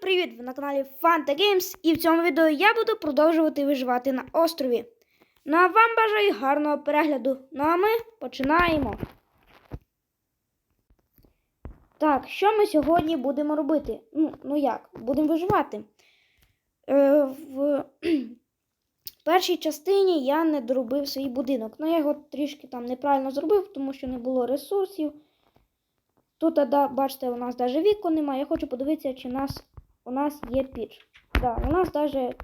привіт! Ви на каналі Fanta Games і в цьому відео я буду продовжувати виживати на острові. Ну а вам бажаю гарного перегляду. Ну а ми починаємо. Так, що ми сьогодні будемо робити? Ну, ну як? Будемо виживати. Е, в першій частині я не доробив свій будинок. Ну, я його трішки там неправильно зробив, тому що не було ресурсів. Тут, бачите, у нас навіть вікон немає. Я хочу подивитися, чи нас, у нас є піч. Да, у нас навіть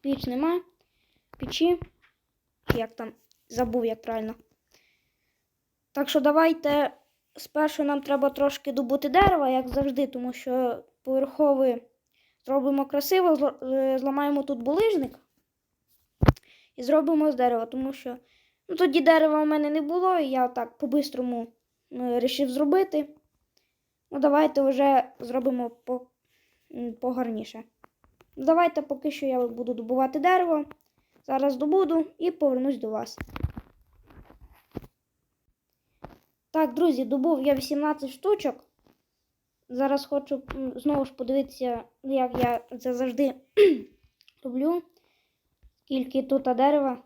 піч немає. Печі. Чи як там забув, як правильно. Так що давайте спершу нам треба трошки добути дерева, як завжди, тому що поверховий зробимо красиво, е, зламаємо тут булижник і зробимо з дерева, тому що ну, тоді дерева у мене не було, і я так по-бистрому вирішив зробити. Ну, давайте вже зробимо по, погарніше. Давайте поки що я буду добувати дерево. Зараз добуду і повернусь до вас. Так, друзі, добув я 18 штучок. Зараз хочу знову ж подивитися, як я це завжди роблю. Скільки тут дерева.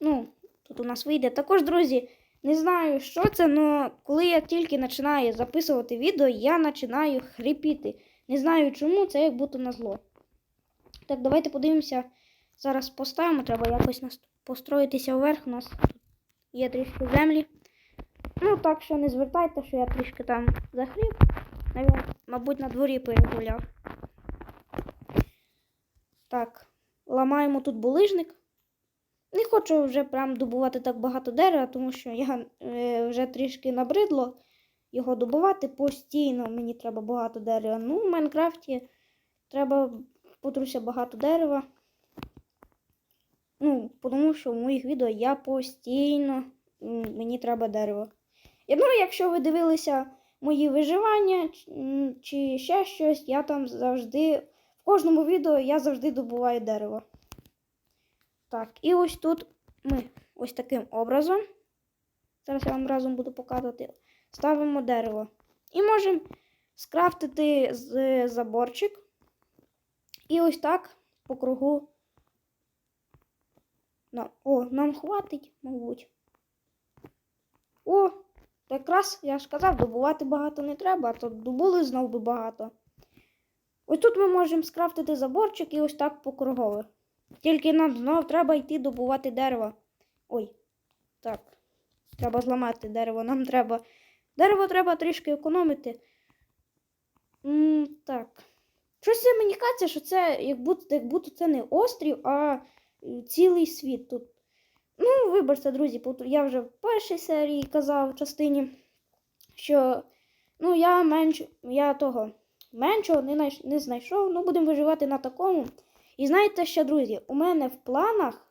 Ну, тут у нас вийде. Також, друзі, не знаю, що це, але коли я тільки починаю записувати відео, я починаю хрипіти. Не знаю чому, це як будто на зло. Так, давайте подивимося. Зараз поставимо, треба якось построїтися вверх. У нас тут є трішки землі. Ну, так що не звертайте, що я трішки там захріп. Мабуть, на дворі перегуляв. Так, ламаємо тут булижник. Не хочу вже прям добувати так багато дерева, тому що я е, вже трішки набридло його добувати постійно. Мені треба багато дерева. Ну, в Майнкрафті треба потруся багато дерева. Ну, тому що в моїх відео я постійно мені треба дерево. І, ну, якщо ви дивилися мої виживання чи ще щось, я там завжди, в кожному відео я завжди добуваю дерево. Так, і ось тут ми ось таким образом. Зараз я вам разом буду показувати. Ставимо дерево. І можемо скрафтити з заборчик. І ось так по кругу. На, о, нам хватить, мабуть. О, якраз я ж казав, добувати багато не треба, а то добули знов би багато. Ось тут ми можемо скрафтити заборчик і ось так по кругове. Тільки нам знов треба йти добувати дерево. Ой, так. Треба зламати дерево. Нам треба. Дерево треба трішки економити. м так. Щось мені кажеться, що це як будто, як будто це не острів, а е, цілий світ тут. Ну, вибачте, друзі, я вже в першій серії казав частині, що ну, я менш, я того меншого не знайшов, ну будемо виживати на такому. І знаєте що, друзі, у мене в планах,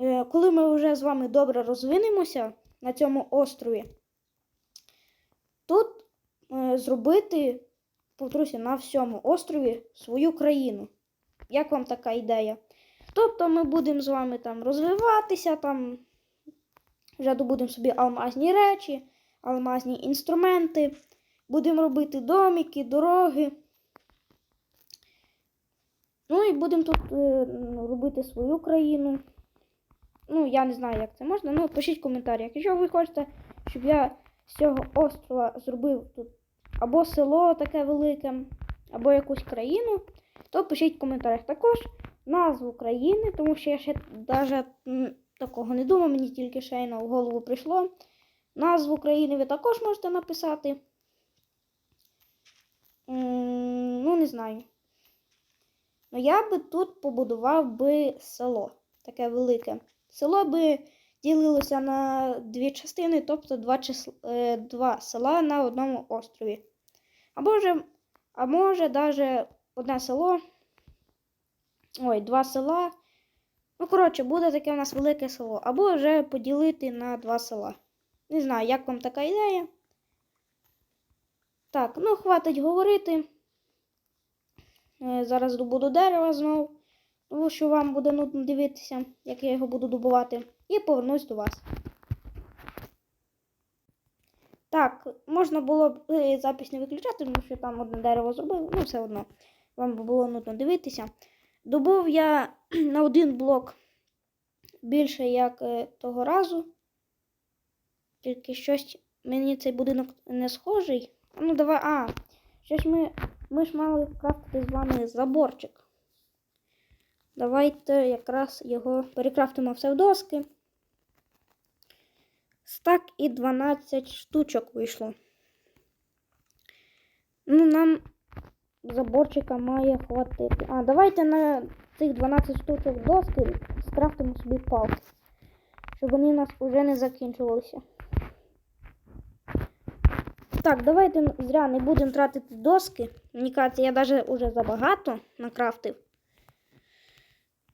е, коли ми вже з вами добре розвинемося на цьому острові, тут е, зробити, повторюся, на всьому острові свою країну. Як вам така ідея? Тобто ми будемо з вами там розвиватися, там вже добудемо собі алмазні речі, алмазні інструменти, будемо робити домики, дороги. Ну і будемо тут е, робити свою країну. Ну, я не знаю, як це можна. Ну, пишіть в коментарях. Якщо ви хочете, щоб я з цього острова зробив тут або село таке велике, або якусь країну, то пишіть в коментарях також назву країни, тому що я ще навіть такого не думав, мені тільки ще й на голову прийшло. Назву країни ви також можете написати. Ну, не знаю. Ну, я би тут побудував би село таке велике. Село би ділилося на дві частини, тобто два, числ... е, два села на одному острові. Або же, а може навіть одне село. Ой, два села. Ну, коротше, буде таке у нас велике село. Або вже поділити на два села. Не знаю, як вам така ідея. Так, ну хватить говорити. Е, Зараз добуду дерева знову, тому що вам буде нудно дивитися, як я його буду добувати. І повернусь до вас. Так, можна було б е, запись не виключати, тому що там одне дерево зробив, ну все одно. Вам було нудно дивитися. Добув я на один блок більше, як е, того разу. Тільки щось мені цей будинок не схожий. Ну, давай. А, щось ми. Ми ж мали крафтити з вами заборчик. Давайте якраз його перекрафтимо все в доски. Стак і 12 штучок вийшло. Ну, нам заборчика має хватити. А, давайте на цих 12 штучок доски скрафтимо собі палки. Щоб вони у нас вже не закінчувалися. Так, давайте зря не будемо тратити доски. Мені кажеться, я навіть уже забагато накрафтив.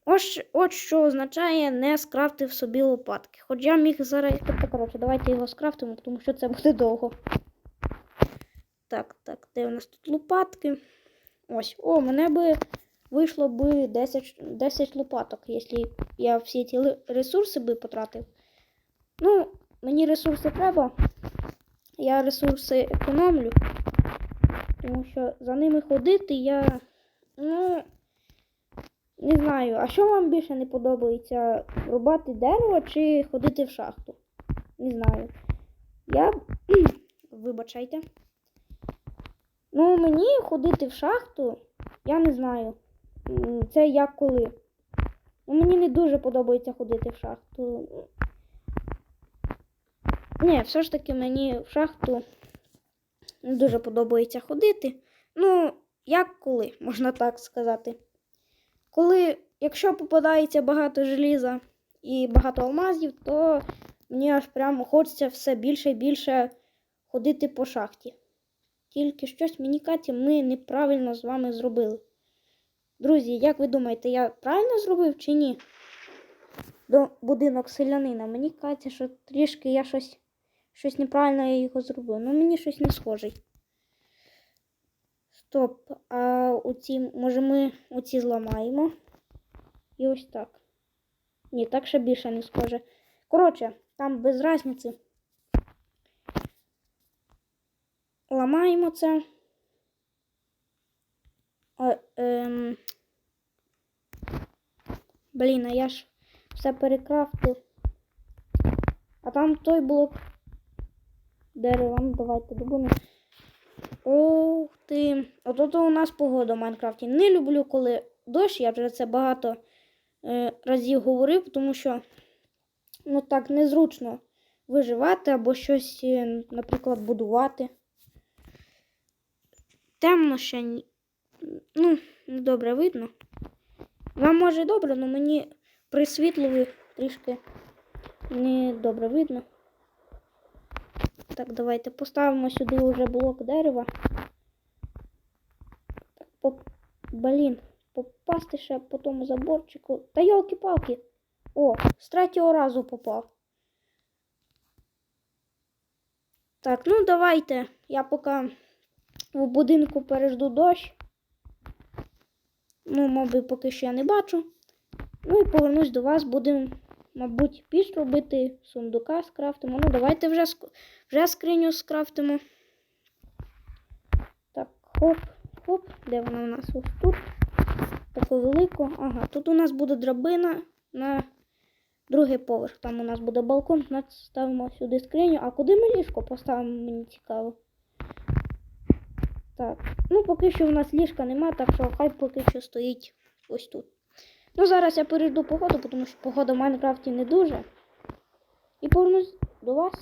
Ось, от що означає не скрафтив собі лопатки. Хоч я міг зараз. Тобто, коротше, давайте його скрафтимо, тому що це буде довго. Так, так, де у нас тут лопатки? Ось. О, мене би вийшло би 10, 10 лопаток, якщо я всі ці ресурси би потратив. Ну, мені ресурси треба. Я ресурси економлю. Тому що за ними ходити я. Ну. Не знаю, а що вам більше не подобається? Рубати дерево чи ходити в шахту? Не знаю. Я. Вибачайте. Ну, мені ходити в шахту, я не знаю. Це як коли. Ну, мені не дуже подобається ходити в шахту. Ні, все ж таки мені в шахту не дуже подобається ходити. Ну, як коли, можна так сказати. Коли, якщо попадається багато желіза і багато алмазів, то мені аж прямо хочеться все більше і більше ходити по шахті. Тільки щось мені Каті, ми неправильно з вами зробили. Друзі, як ви думаєте, я правильно зробив чи ні? До будинок селянина. Мені Катя, що трішки я щось, щось неправильно я його зробив. Ну мені щось не схожий. Стоп. А оці, може ми оці зламаємо. І ось так. Ні, так ще більше не схоже. Коротше, там без різниці. Ламаємо це. О, ем... Блін, а я ж все перекрафтив. А там той блок дерева. Ну, давайте добуємо. Ух ти. Ото у нас погода в Майнкрафті. Не люблю, коли дощ, я вже це багато е, разів говорив, тому що ну так незручно виживати або щось, е, наприклад, будувати. Темно ще ну, не добре видно. Вам може добре, але мені при світлові трішки не добре видно. Так, давайте поставимо сюди вже блок дерева. Так, поп... Блін, попасти ще по тому заборчику. Та йолки-палки. О, з третього разу попав. Так, ну давайте. Я поки в будинку пережду дощ. Ну, мабуть, поки що я не бачу. Ну і повернусь до вас, будемо, мабуть, піч робити, сундука скрафтимо. Ну, давайте вже, вже скриню скрафтимо. Так, хоп, хоп. Де вона у нас? Ось тут. Таку велику. Ага, тут у нас буде драбина на другий поверх. Там у нас буде балкон, ставимо сюди скриню. А куди ми ліжко поставимо, мені цікаво. Так, ну поки що в нас ліжка нема, так що хай поки що стоїть ось тут. Ну, зараз я перейду погоду, тому що погода в Майнкрафті не дуже. І повернусь до вас.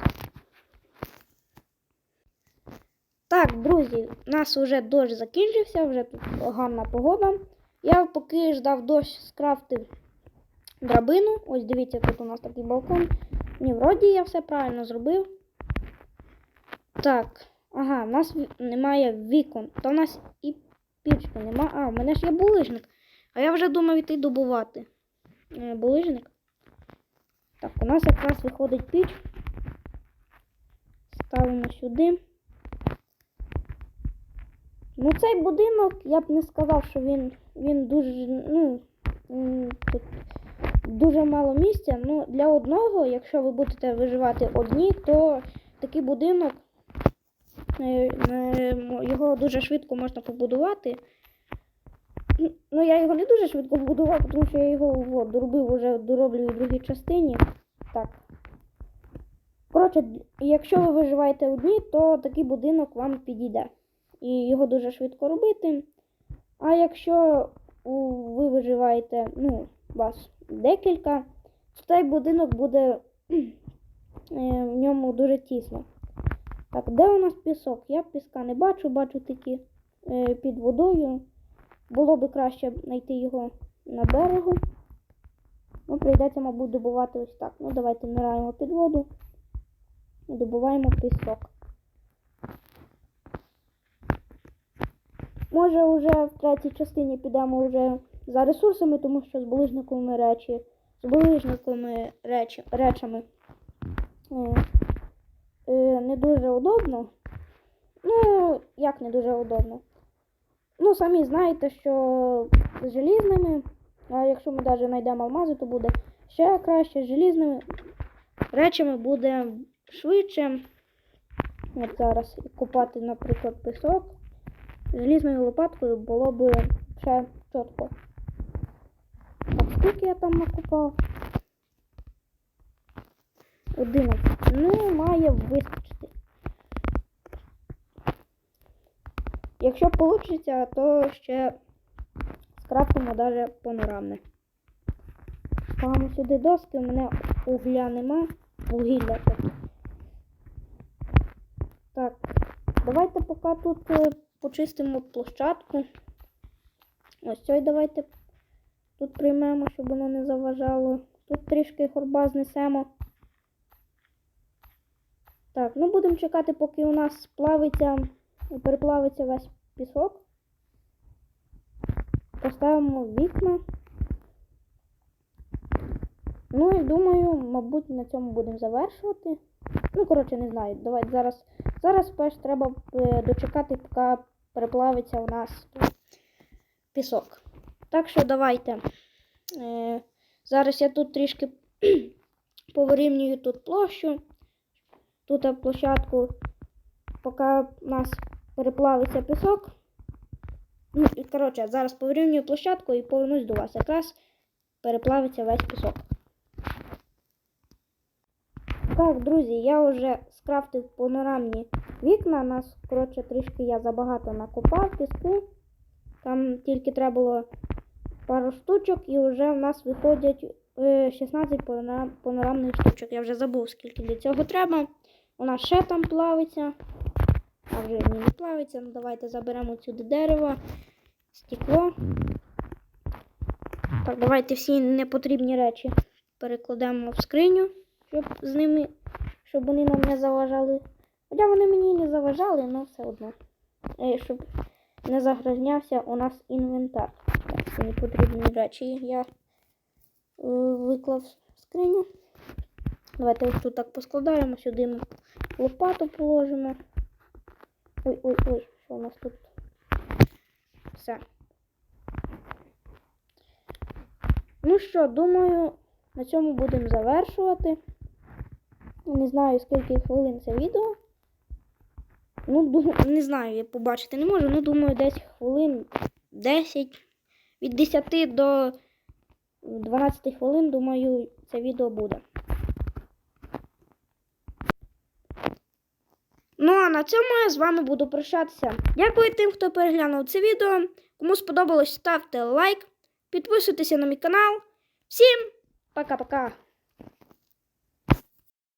Так, друзі, у нас вже дощ закінчився, вже тут гарна погода. Я поки ждав дощ, скрафтив драбину. Ось дивіться, тут у нас такий балкон. Ні, вроді я все правильно зробив. Так, ага, в нас немає вікон. Та в нас і пічки нема. А, в мене ж є булижник. А я вже думав іти добувати е, булижник. Так, у нас якраз виходить піч. Ставимо сюди. Ну, цей будинок, я б не сказав, що він, він дуже, ну, тут дуже мало місця. Ну, для одного, якщо ви будете виживати одні, то такий будинок Е, е, Його дуже швидко можна побудувати. Ну, я його не дуже швидко побудував, тому що я його от, доробив уже дороблюю в другій частині. Так. Коротше, якщо ви виживаєте одні, то такий будинок вам підійде. І його дуже швидко робити. А якщо ви виживаєте, ну, вас декілька, то цей будинок буде е, в ньому дуже тісно. Так, де у нас пісок? Я піска не бачу, бачу тільки е, під водою. Було би краще знайти його на берегу. Ну, прийдеться, мабуть, добувати ось так. Ну, давайте нираємо під воду і добуваємо пісок. Може, вже в третій частині підемо вже за ресурсами, тому що з булижниковими речі, з булижниковими речі, речами е, е, не дуже удобно. Ну, як не дуже удобно. Ну, самі знаєте, що з желізними, а якщо ми навіть знайдемо алмази, то буде ще краще. З желізними речами буде швидше. От зараз купати, наприклад, пісок. Желізною лопаткою було б ще чітко. Так, скільки я там накупав? 11. Ну, має Якщо вийде, то ще скрафтимо даже панорамне. Ставимо сюди доски, у мене угля нема. Вугілля тобто. Так, давайте поки тут е, почистимо площадку. Ось цей давайте тут приймемо, щоб воно не заважало. Тут трішки хорба знесемо. Так, ну будемо чекати, поки у нас сплавиться, переплавиться весь пісок. Поставимо вікна. Ну і думаю, мабуть, на цьому будемо завершувати. Ну, коротше, не знаю. Давайте зараз. Зараз перш треба е, дочекати, поки переплавиться у нас пісок. Так що давайте. Е, зараз я тут трішки повирівнюю тут площу. Тут площадку, поки у нас переплавиться пісок. Ну, і, коротше, зараз повирівнюю площадку і повернусь до вас. Якраз переплавиться весь пісок. Так, друзі, я вже скрафтив панорамні вікна. Нас, коротше, трішки я забагато накопав піску. Там тільки треба було пару штучок, і вже в нас виходять е, 16 панора- панорамних штучок. Я вже забув, скільки для цього треба. У нас ще там плавиться. А вже ні, не плавиться. Ну давайте заберемо сюди дерево, стекло. Так, давайте всі непотрібні речі перекладемо в скриню, щоб з ними, щоб вони нам не заважали. Хоча вони мені не заважали, але все одно. Е, щоб не загрязнявся у нас інвентар. Так, ці непотрібні речі я е, виклав в скриню. Давайте ось тут так поскладаємо, сюди лопату положимо. Ой, ой, ой, що у нас тут? Все. Ну що, думаю, на цьому будемо завершувати. Не знаю, скільки хвилин це відео. Ну, не знаю, я побачити не можу. Ну, думаю, десь хвилин 10. Від 10 до 12 хвилин, думаю, це відео буде. Ну, а на цьому я з вами буду прощатися. Дякую тим, хто переглянув це відео. Кому сподобалось, ставте лайк, підписуйтеся на мій канал. Всім пока-пока!